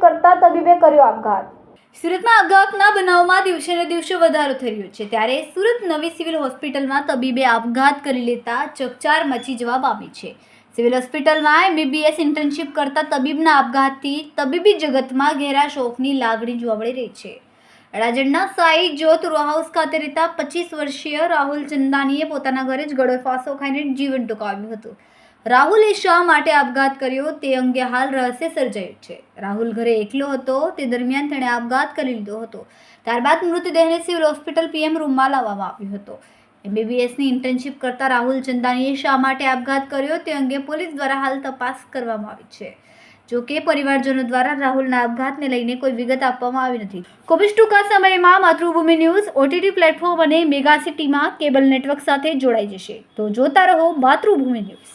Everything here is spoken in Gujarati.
કરતા તબીબે કર્યો આપઘાત. સુરતમાં આપઘાતના બનાવમાં દિવસે ને દિવસે વધારો થઈ રહ્યો છે. ત્યારે સુરત નવી સિવિલ હોસ્પિટલમાં તબીબે આપઘાત કરી લેતા ચકચાર મચી જવા પામી છે. સિવિલ હોસ્પિટલમાં એમબીબીએસ ઇન્ટર્નશીપ કરતા તબીબના આપઘાતથી તબીબી જગતમાં ઘેરા શોકની લાગણી જોવા મળી રહી છે. રાજનના સાઈ જ્યોત રો હાઉસ ખાતે રહેતા પચીસ વર્ષીય રાહુલ ચંદાનીએ પોતાના ઘરે જ ગળો ફાંસો ખાઈને જીવન ટૂંકાવ્યું હતું. રાહુલે શા માટે આપઘાત કર્યો તે અંગે હાલ રહસ્ય સર્જાયું છે. રાહુલ ઘરે એકલો હતો તે દરમિયાન તેણે આપઘાત કરી લીધો હતો. ત્યારબાદ મૃતદેહને સિવિલ હોસ્પિટલ પીએમ રૂમમાં લાવવામાં આવ્યો હતો. એમબીબીએસની ઇન્ટર્નશીપ કરતા રાહુલ ચંદાનીએ શા માટે આપઘાત કર્યો તે અંગે પોલીસ દ્વારા હાલ તપાસ કરવામાં આવી છે. જો કે પરિવારજનો દ્વારા રાહુલના આપઘાતને લઈને કોઈ વિગત આપવામાં આવી નથી. ખૂબ જ ટૂંકા સમયમાં માતૃભૂમિ ન્યૂઝ, ઓટીટી પ્લેટફોર્મ અને મેગા સિટીમાં કેબલ નેટવર્ક સાથે જોડાઈ જશે. તો જોતા રહો માતૃભૂમિ ન્યૂઝ.